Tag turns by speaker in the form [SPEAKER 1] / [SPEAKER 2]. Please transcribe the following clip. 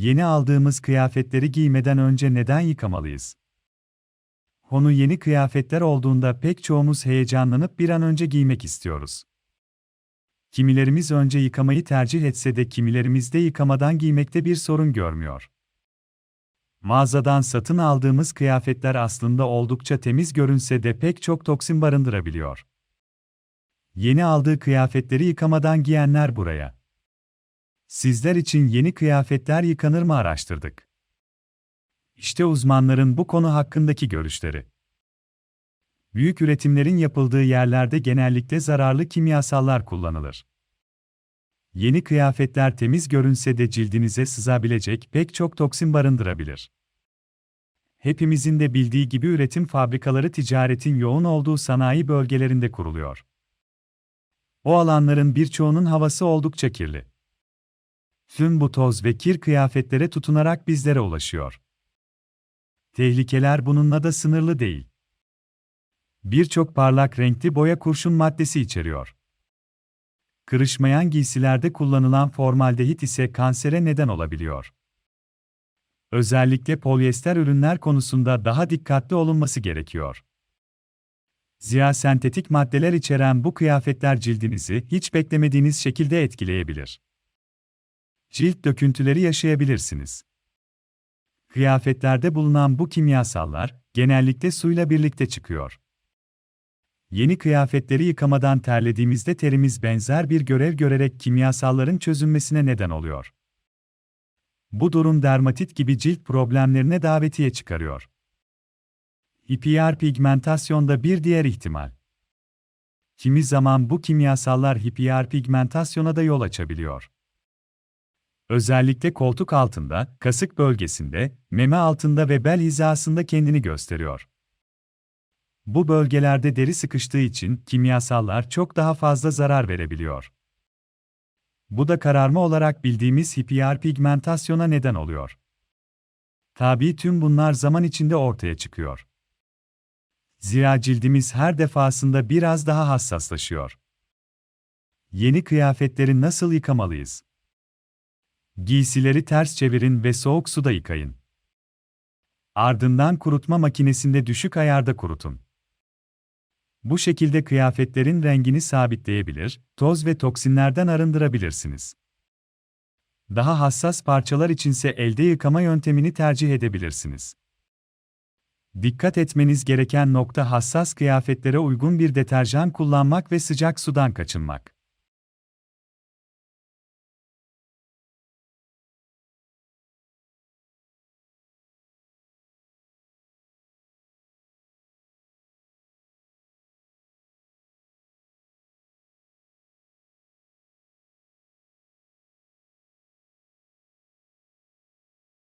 [SPEAKER 1] Yeni aldığımız kıyafetleri giymeden önce neden yıkamalıyız? Konu yeni kıyafetler olduğunda pek çoğumuz heyecanlanıp bir an önce giymek istiyoruz. Kimilerimiz önce yıkamayı tercih etse de kimilerimiz de yıkamadan giymekte bir sorun görmüyor. Mağazadan satın aldığımız kıyafetler aslında oldukça temiz görünse de pek çok toksin barındırabiliyor. Yeni aldığı kıyafetleri yıkamadan giyenler buraya. Sizler için yeni kıyafetler yıkanır mı araştırdık. İşte uzmanların bu konu hakkındaki görüşleri. Büyük üretimlerin yapıldığı yerlerde genellikle zararlı kimyasallar kullanılır. Yeni kıyafetler temiz görünse de cildinize sızabilecek pek çok toksin barındırabilir. Hepimizin de bildiği gibi üretim fabrikaları ticaretin yoğun olduğu sanayi bölgelerinde kuruluyor. O alanların birçoğunun havası oldukça kirli. Tüm bu toz ve kir kıyafetlere tutunarak bizlere ulaşıyor. Tehlikeler bununla da sınırlı değil. Birçok parlak renkli boya kurşun maddesi içeriyor. Kırışmayan giysilerde kullanılan formaldehit ise kansere neden olabiliyor. Özellikle polyester ürünler konusunda daha dikkatli olunması gerekiyor. Zira sentetik maddeler içeren bu kıyafetler cildinizi hiç beklemediğiniz şekilde etkileyebilir. Cilt döküntüleri yaşayabilirsiniz. Kıyafetlerde bulunan bu kimyasallar genellikle suyla birlikte çıkıyor. Yeni kıyafetleri yıkamadan terlediğimizde terimiz benzer bir görev görerek kimyasalların çözünmesine neden oluyor. Bu durum dermatit gibi cilt problemlerine davetiye çıkarıyor. Hiperpigmentasyon da bir diğer ihtimal. Kimi zaman bu kimyasallar hiperpigmentasyona da yol açabiliyor. Özellikle koltuk altında, kasık bölgesinde, meme altında ve bel hizasında kendini gösteriyor. Bu bölgelerde deri sıkıştığı için kimyasallar çok daha fazla zarar verebiliyor. Bu da kararma olarak bildiğimiz hiperpigmentasyona neden oluyor. Tabii tüm bunlar zaman içinde ortaya çıkıyor. Zira cildimiz her defasında biraz daha hassaslaşıyor. Yeni kıyafetleri nasıl yıkamalıyız? Giysileri ters çevirin ve soğuk suda yıkayın. Ardından kurutma makinesinde düşük ayarda kurutun. Bu şekilde kıyafetlerin rengini sabitleyebilir, toz ve toksinlerden arındırabilirsiniz. Daha hassas parçalar içinse elde yıkama yöntemini tercih edebilirsiniz. Dikkat etmeniz gereken nokta hassas kıyafetlere uygun bir deterjan kullanmak ve sıcak sudan kaçınmak.